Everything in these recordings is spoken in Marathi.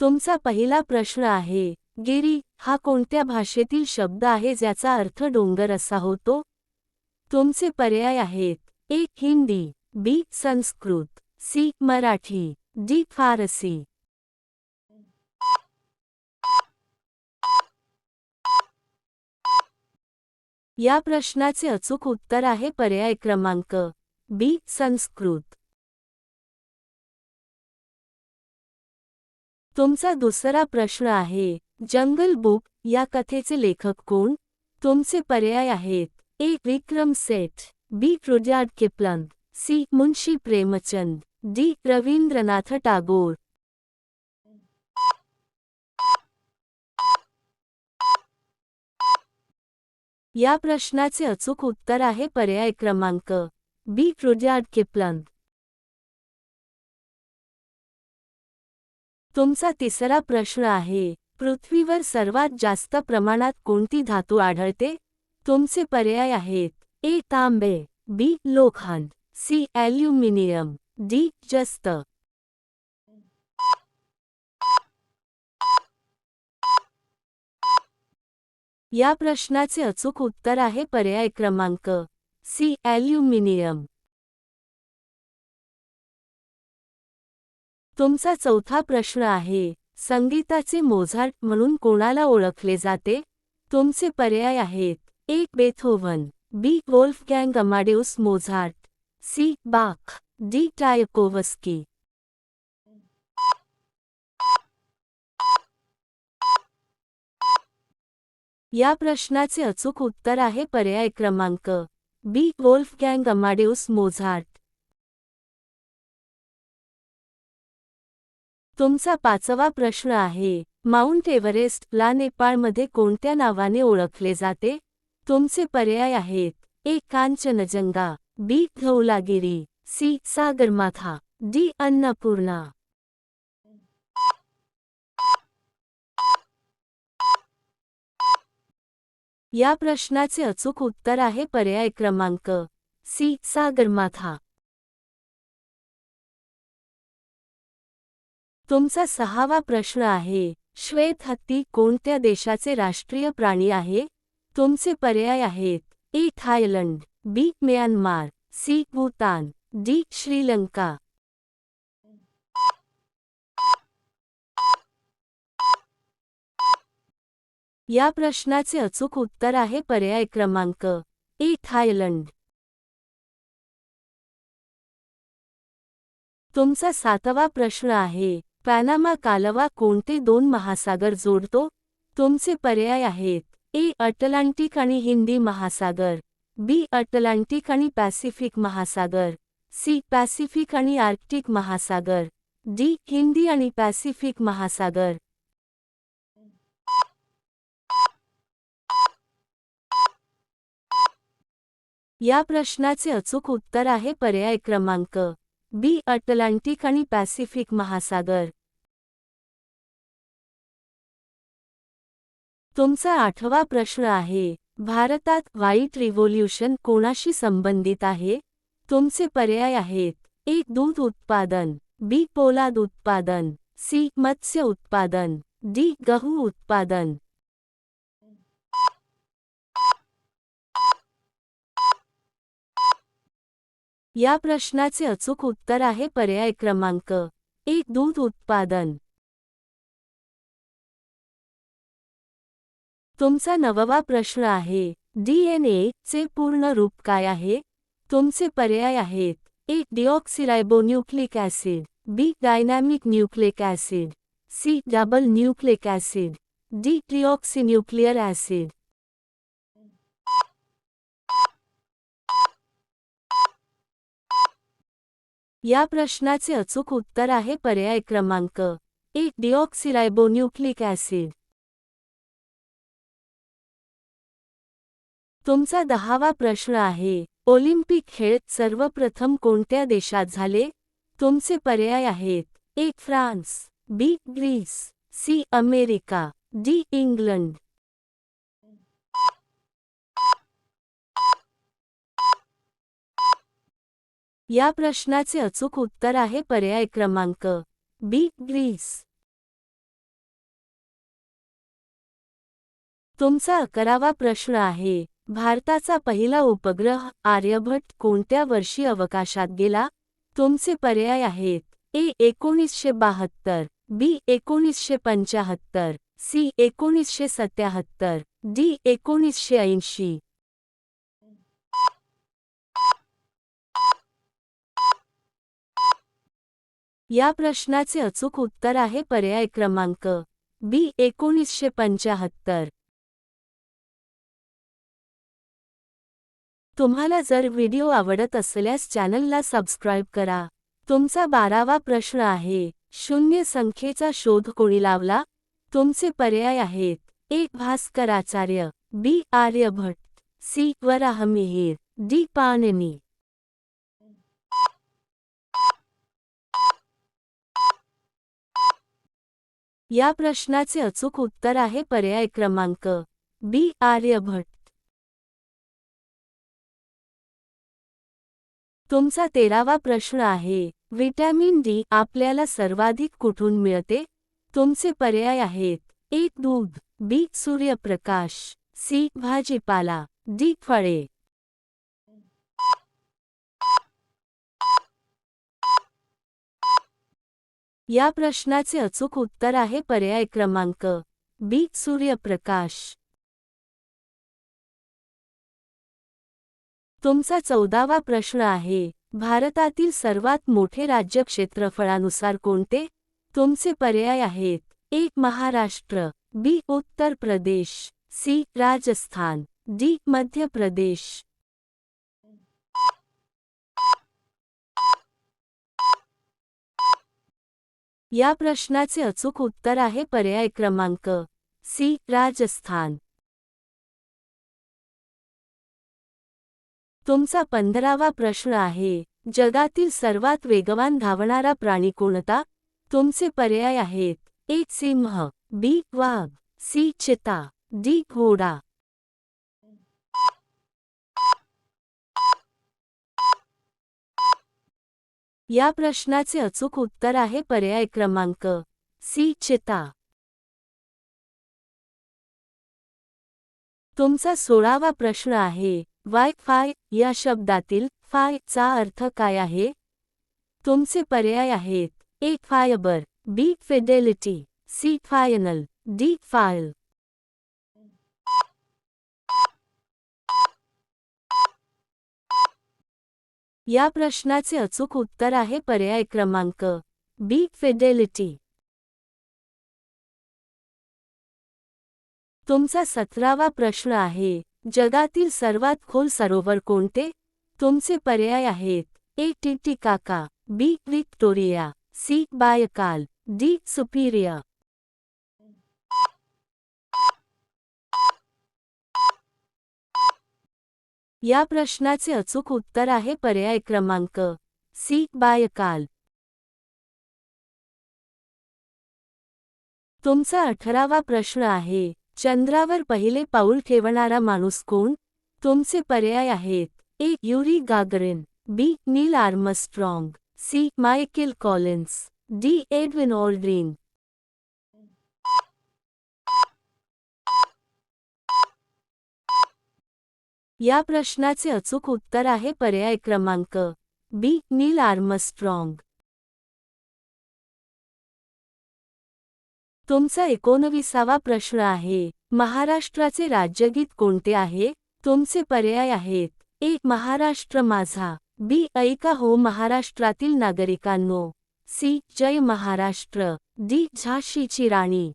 तुमचा पहिला प्रश्न आहे गिरी हा कोणत्या भाषेतील शब्द आहे ज्याचा अर्थ डोंगर असा होतो? तुमचे पर्याय आहेत एक Hindi B Sanskrit C Marathi D Farsi. या प्रश्नाचे अचूक उत्तर आहे पर्याय क्रमांक बी संस्कृत. तुमचा दुसरा प्रश्न आहे जंगल बुक या कथेचे लेखक कोण? तुमचे पर्याय आहेत. A. Vikram Seth B. Rudyard Kipling C. Munshi Premchand D. Rabindranath Tagore. या प्रश्नाचे अचूक उत्तर आहे पर्याय क्रमांक बी. रुड्यार्ड किपलंग. तुमचा तिसरा प्रश्न आहे पृथ्वीवर सर्वात जास्त प्रमाणात कोणती धातू आढळते? तुमचे पर्याय आहेत ए तांबे बी लोखंड सी ॲल्युमिनियम डी जस्त. या प्रश्नाचे अचूक उत्तर आहे पर्याय क्रमांक सी ॲल्युमिनियम. तुमचा चौथा प्रश्न आहे संगीताचे मोझार्ट म्हणून कोणाला ओळखले जाते? तुमचे पर्याय आहेत. एक बेथोवन बी गोल्फ गँग Amadeus Mozart. C Bach. D Tchaikovsky या प्रश्नाचे अचूक उत्तर आहे पर्याय क्रमांक. बी गोल्फ गँग अमाडेउस मोझार्ट. तुमचा पाचवा प्रश्न आहे माउंट एव्हरेस्ट ला नेपाळमध्ये कोणत्या नावाने ओळखले जाते? तुमचे पर्याय आहेत A. Kanchenjunga B. Dhaulagiri C. Sagarmatha D. Annapurna. या प्रश्नाचे अचूक उत्तर आहे पर्याय क्रमांक सी. सागरमाथा. तुमचा सहावा प्रश्न आहे श्वेत हत्ती कोणत्या देशाचे राष्ट्रीय प्राणी आहे? तुमचे पर्याय आहेत A Thailand B Myanmar C Bhutan D Sri Lanka. या प्रश्नाचे अचूक उत्तर आहे पर्याय क्रमांक ए थायलंड. तुमचा सातवा प्रश्न आहे पॅनामा कालवा कोणते दोन महासागर जोडतो? तुमचे पर्याय आहेत. ए अटलांटिक आणि हिंदी महासागर. बी अटलांटिक आणि पॅसिफिक महासागर. सी पॅसिफिक आणि आर्क्टिक महासागर. डी हिंदी आणि पॅसिफिक महासागर. या प्रश्नाचे अचूक उत्तर आहे पर्याय क्रमांक. बी अटलांटिक आणि पॅसिफिक महासागर. तुमचा आठवा प्रश्न आहे भारतात व्हाईट रिव्होल्यूशन कोणाशी संबंधित आहे? तुमचे पर्याय आहेत एक दूध उत्पादन बी पोलाद उत्पादन सी मत्स्य उत्पादन डी गहू उत्पादन. या प्रश्नाचे अचूक उत्तर आहे पर्याय क्रमांक एक दूध उत्पादन. तुमचा नववा प्रश्न आहे. डीएनए चे पूर्ण रूप काय आहे? तुमचे पर्याय आहेत. एक deoxyribonucleic acid. B. Dynamic nucleic acid. C. Double nucleic acid. D. Trioxynuclear acid. या प्रश्नाचे अचूक उत्तर आहे पर्याय क्रमांक. एक डिऑक्सिरायबोन्यूक्लिक ॲसिड. तुमचा दहावा प्रश्न आहे ऑलिम्पिक खेळ सर्वप्रथम कोणत्या देशात झाले? तुमचे पर्याय आहेत एक France B Greece C America D England. या प्रश्नाचे अचूक उत्तर आहे पर्याय क्रमांक बी ग्रीस. तुमचा अकरावा प्रश्न आहे भारताचा पहिला उपग्रह आर्यभट्ट कोणत्या वर्षी अवकाशात गेला? तुमचे पर्याय आहेत. ए एकोणीसशे बहात्तर बी एकोणीसशे पंचाहत्तर सी एकोणीसशे सत्याहत्तर डी एकोणीसशे ऐंशी. या प्रश्नाचे अचूक उत्तर आहे पर्याय क्रमांक बी एकोणीसशे पंचाहत्तर तुम्हाला जर व्हिडिओ आवडत असल्यास चॅनलला सबस्क्राईब करा. तुमचा बारावा प्रश्न आहे शून्य संख्येचा शोध कोणी लावला? तुमचे पर्याय आहेत. एक Bhaskaracharya B. Aryabhata C. Varahamihira D. Panini या प्रश्नाचे अचूक उत्तर आहे पर्याय क्रमांक बी. आर्यभट्ट. तुमचा तेरावा प्रश्न आहे व्हिटॅमिन डी आपल्याला सर्वाधिक कुठून मिळते? तुमचे पर्याय आहेत एक दूध बी सूर्यप्रकाश सी भाजीपाला डी फळे. या प्रश्नाचे अचूक उत्तर आहे पर्याय क्रमांक बी सूर्यप्रकाश तुमचा चौदावा प्रश्न आहे भारतातील सर्वात मोठे राज्य क्षेत्रफळानुसार कोणते? तुमचे पर्याय आहेत एक महाराष्ट्र बी उत्तर प्रदेश सी राजस्थान डी मध्य प्रदेश. या प्रश्नाचे अचूक उत्तर आहे पर्याय क्रमांक सी राजस्थान. तुमचा पंधरावा प्रश्न आहे जगातील सर्वात वेगवान धावणारा प्राणी कोणता? तुमचे पर्याय आहेत ए सिंह बी वाघ सी चिता डी घोडा. या प्रश्नाचे अचूक उत्तर आहे पर्याय क्रमांक सी चिता. तुमचा सोळावा प्रश्न आहे वाय फाय या शब्दातील फाय चा अर्थ काय आहे? तुमचे पर्याय आहेत. एक fibre B fidelity C final D file. या प्रश्नाचे अचूक उत्तर आहे पर्याय क्रमांक बी फिडेलिटी. तुमचा सतरावा प्रश्न आहे. जगातील सर्वात खोल सरोवर कोणते? तुमचे पर्याय आहेत. A. Titicaca B. Victoria C. Baikal. D. Superior. या प्रश्नाचे अचूक उत्तर आहे पर्याय क्रमांक सी. बायकाल. तुमचा अठरावा प्रश्न आहे. चंद्रावर पहिले पाऊल ठेवणारा माणूस कोण? तुमचे पर्याय आहेत. A. Yuri Gagarin. B. Neil Armstrong. C. Michael Collins. D. Edwin Aldrin. या प्रश्नाचे अचूक उत्तर आहे पर्याय क्रमांक. बी. Neil Armstrong. तुमचा एकोणविसावा प्रश्न आहे महाराष्ट्राचे राज्यगीत कोणते आहे? तुमचे पर्याय आहेत. एक महाराष्ट्र माझा. बी. ऐका हो महाराष्ट्रातील नागरिकांनो. सी. जय महाराष्ट्र. डी. झाशीची राणी.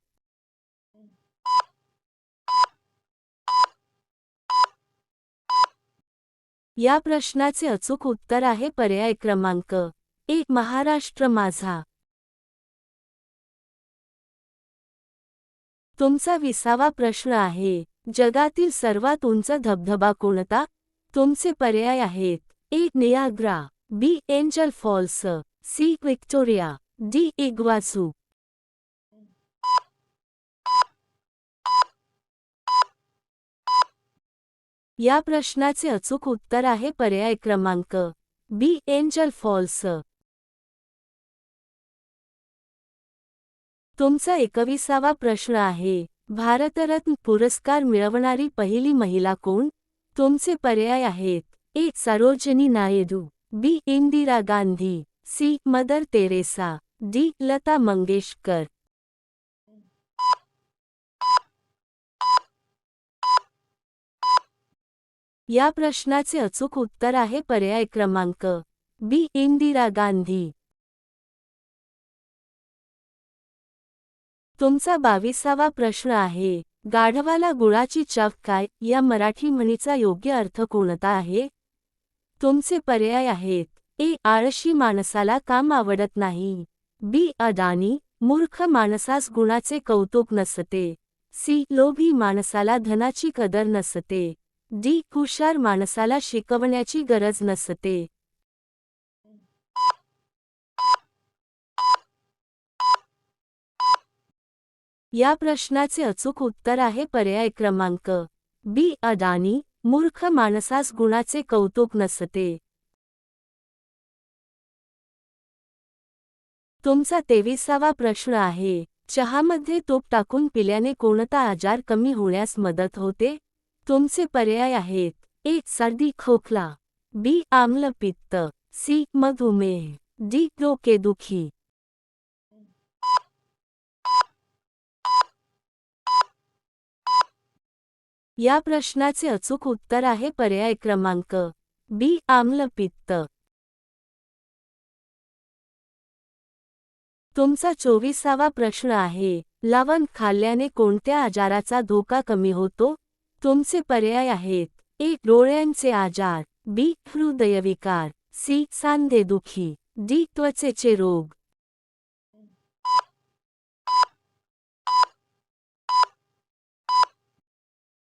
या प्रश्नाचे अचूक उत्तर आहे पर्याय क्रमांक. एक महाराष्ट्र माझा. तुमचा विसावा प्रश्न आहे. जगातील सर्वात उंच धबधबा कोणता? तुमचे पर्याय आहेत. A. Niagara B. Angel Falls C. Victoria D. Iguazu. या प्रश्नाचे अचूक उत्तर आहे पर्याय क्रमांक बी. Angel false. तुमचा एकविसावा प्रश्न आहे. भारतरत्न पुरस्कार मिळवणारी पहिली महिला कोण? तुमचे पर्याय आहेत. A. Sarojini Naidu. B. Indira Gandhi. C. Mother Teresa D. Lata Mangeshkar. या प्रश्नाचे अचूक उत्तर आहे पर्याय क्रमांक. बी. इंदिरा गांधी. तुमचा बावीसावा प्रश्न आहे गाढवाला गुळाची चव काय? या मराठी म्हणीचा योग्य अर्थ कोणता आहे? तुमचे पर्याय आहेत ए. आळशी माणसाला काम आवडत नाही बी. अदानी मूर्ख माणसास गुणाचे कौतुक नसते सी. लोभी माणसाला धनाची कदर नसते डी. हुशार माणसाला शिकवण्याची गरज नसते. या प्रश्नाचे अचूक उत्तर आहे पर्याय क्रमांक बी. अडानी मूर्ख माणसास गुणाचे कौतुक नसते. तुमचा तेविसावा प्रश्न आहे चहामध्ये तूप टाकून पिल्याने कोणता आजार कमी होण्यास मदत होते? तुमचे पर्याय आहेत ए. सर्दी खोकला बी. आम्लपित्त सी. मधुमेह डी. डोकेदुखी. या प्रश्नाचे अचूक उत्तर आहे पर्याय क्रमांक बी आम्लपित्त. तुमचा चोवीसावा प्रश्न आहे लवण खाल्ल्याने कोणत्या आजाराचा धोका कमी होतो? तुमचे पर्याय आहेत ए डोळ्यांचे आजार बी हृदयविकार सी सांधेदुखी डी त्वचेचे रोग.